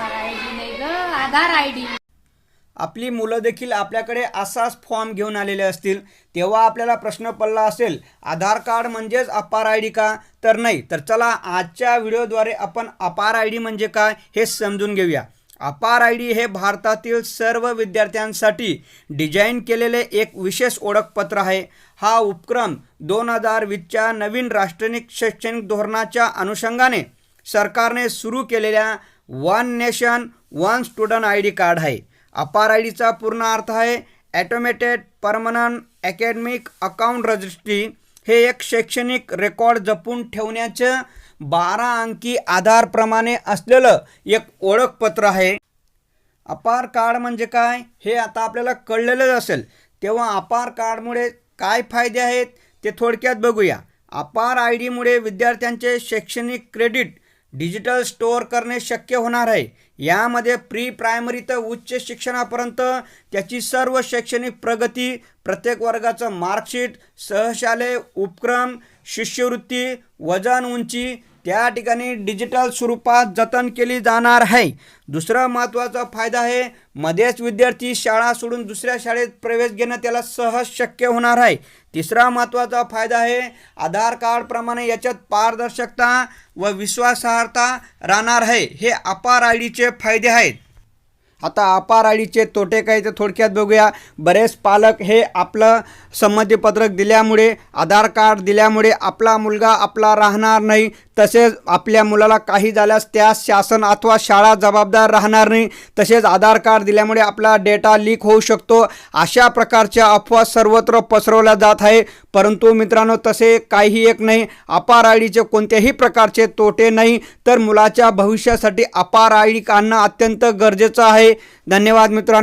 Aadhaar I D नाही ग आधार I D आपली मुलं देखील आपल्याकडे असाच फॉर्म घेऊन आलेले असतील तेव्हा आपल्याला प्रश्न पडला असेल आधार कार्ड म्हणजेच अपार आय डी का? तर नाही तर चला आजच्या व्हिडिओद्वारे आपण अपार आय डी म्हणजे काय हे समजून घेऊया. अपार आय डी हे भारतातील सर्व विद्यार्थ्यांसाठी डिझाईन केलेले एक विशेष ओळखपत्र आहे. हा उपक्रम दोन हजार वीसच्या नवीन राष्ट्रीय शैक्षणिक धोरणाच्या अनुषंगाने सरकारने सुरू केलेल्या one nation one student I D card आहे. अपार आय डीचा पूर्ण अर्थ आहे automated permanent academic account registry हे एक शैक्षणिक रेकॉर्ड जपून ठेवण्याचं बारा अंकी आधारप्रमाणे असलेलं एक ओळखपत्र आहे. अपार कार्ड म्हणजे काय? हे आता आपल्याला कळलेलंच असेल. तेव्हा अपार कार्डमुळे काय फायदे आहेत ते थोडक्यात बघूया. अपार आय डीमुळे विद्यार्थ्यांचे शैक्षणिक क्रेडिट डिजिटल स्टोअर करणे शक्य होणार आहे. यामध्ये प्री प्रायमरी तर उच्च शिक्षणापर्यंत त्याची सर्व शैक्षणिक प्रगती प्रत्येक वर्गाचं मार्कशीट सहशालेय उपक्रम शिष्यवृत्ती वजन उंची त्या ठिकाणी डिजिटल स्वरूपात जतन केली जाणार आहे. दुसरा महत्त्वाचा फायदा आहे मध्येच विद्यार्थी शाळा सोडून दुसऱ्या शाळेत प्रवेश घेणं त्याला सहज शक्य होणार आहे. तिसरा महत्त्वाचा फायदा आहे आधार कार्डप्रमाणे याच्यात पारदर्शकता व विश्वासार्हता राहणार आहे. हे अपार आय डीचे फायदे आहेत. आता अपार आडीचे तोटे काय ते थोडक्यात बघूया. बरेच पालक हे आपलं संमतीपत्रक दिल्यामुळे आधार कार्ड दिल्यामुळे आपला मुलगा आपला राहणार नाही. तसेच आपल्या मुलाला काही झाल्यास त्यास शासन अथवा शाळा जबाबदार राहणार नाही. तसेच आधार कार्ड दिल्यामुळे आपला डेटा लीक होऊ शकतो. अशा प्रकारच्या अफवा सर्वत्र पसरवल्या जात आहे. परंतु मित्रांनो तसे काही एक नाही. अपार आळीचे कोणत्याही प्रकारचे तोटे नाही. तर मुलाच्या भविष्यासाठी अपार आय डी काढणं अत्यंत गरजेचं आहे. धन्यवाद मित्रांनो.